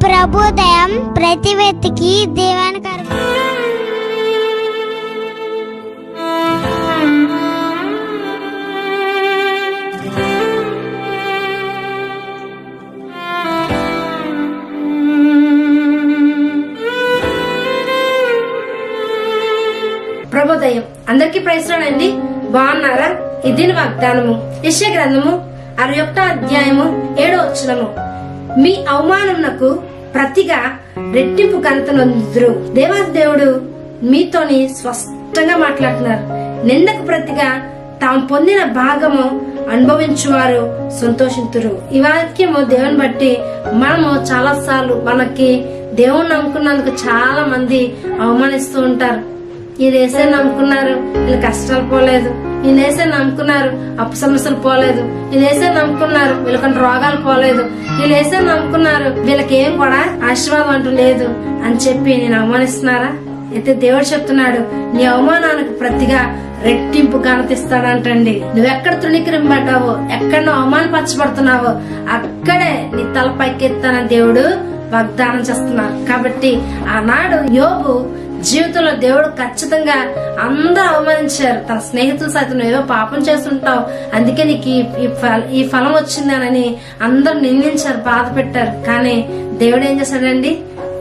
ప్రభుదయం ప్రతి వ్యక్తికి దీవెనకరం ప్రభోదయం. అందరికీ ప్రయత్నండి బాగున్నారా? ఇది వాగ్దానము యశ్య గ్రంథము అరవై ఒకటో అధ్యాయము ఏడో వచ్చినము మీ అవమానమునకు ప్రతిగా రెట్టింపు ఘనత నొందుదురు దేవాది దేవుడు మీతోని స్పష్టంగా మాట్లాడుతున్నారు. నిందకు ప్రతిగా తాము పొందిన భాగము అనుభవించువారు సంతోషితురు. ఈ వాక్యము దేవుని బట్టి మనము చాలా సార్లు మనకి దేవుణ్ణి నమ్ముకున్నందుకు చాలా మంది అవమానిస్తూ ఉంటారు. ఈ దేశాన్ని నమ్ముకున్నారు. వీళ్ళు కష్టాలు పోలేదు. ఈ దేశాన్ని నమ్ముకున్నారు. అప్పు సమస్యలు పోలేదు. ఈ దేశాన్ని నమ్ముకున్నారు. వీళ్ళకంటే రోగాలు పోలేదు. ఈ దేశాన్ని నమ్ముకున్నారు. వీళ్ళకి ఏం కూడా ఆశీర్వాదం అంటూ లేదు అని చెప్పి నేను అవమానిస్తున్నారా? అయితే దేవుడు చెప్తున్నాడు నీ అవమానానికి ప్రతిగా రెట్టింపు ఘనతిస్తాడంటండి నువ్వెక్కడ తృణీకరింపడ్డావో ఎక్కడ నువ్వు అవమానపరచబడుతున్నావో అక్కడే నీ తల పైకెత్తాన దేవుడు వాగ్దానం చేస్తున్నారు. కాబట్టి ఆనాడు యోగు జీవితంలో దేవుడు ఖచ్చితంగా అందరూ అవమానించారు. తన స్నేహితులు సైతం ఏవో పాపం చేస్తుంటావు. అందుకే నీకు ఈ- ఈ ఈ ఫలం వచ్చిందనని అందరూ నిందించారు బాధ పెట్టారు కానీ దేవుడు ఏం చేశాడండి?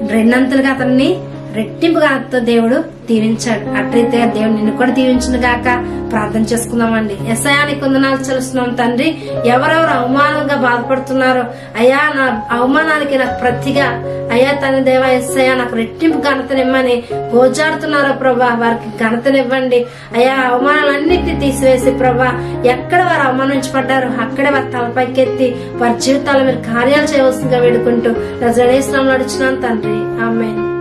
రెండంతలుగా అతన్ని రెట్టింపుగా అతనితో దేవుడు దీవించాడు. అట్లయితే దేవుడు నిన్ను కూడా దీవించిన గాక. ప్రార్థన చేసుకుందామండి. ఎస్ఐయానికి వందనాలు చెల్లిస్తున్నాం తండ్రి. ఎవరెవరు అవమానంగా బాధపడుతున్నారో అయ్యా నా అవమానానికి నాకు ప్రతిగా. అయ్యా తన దేవ ఎస్ఐయా నాకు రెట్టింపు ఘనతనిమ్మని గోజాడుతున్నారో ప్రభా వారికి ఘనతనివ్వండి. అయ్యా అవమానాలన్నిటిని తీసివేసి ప్రభా ఎక్కడ వారు అవమానించబడ్డారు అక్కడే వారి తలపైకెత్తి వారి జీవితాల మీరు కార్యాలు చేయవలసిందిగా వేడుకుంటూ నా జడేశ్వరం నడుచున్నాను తండ్రి. ఆమె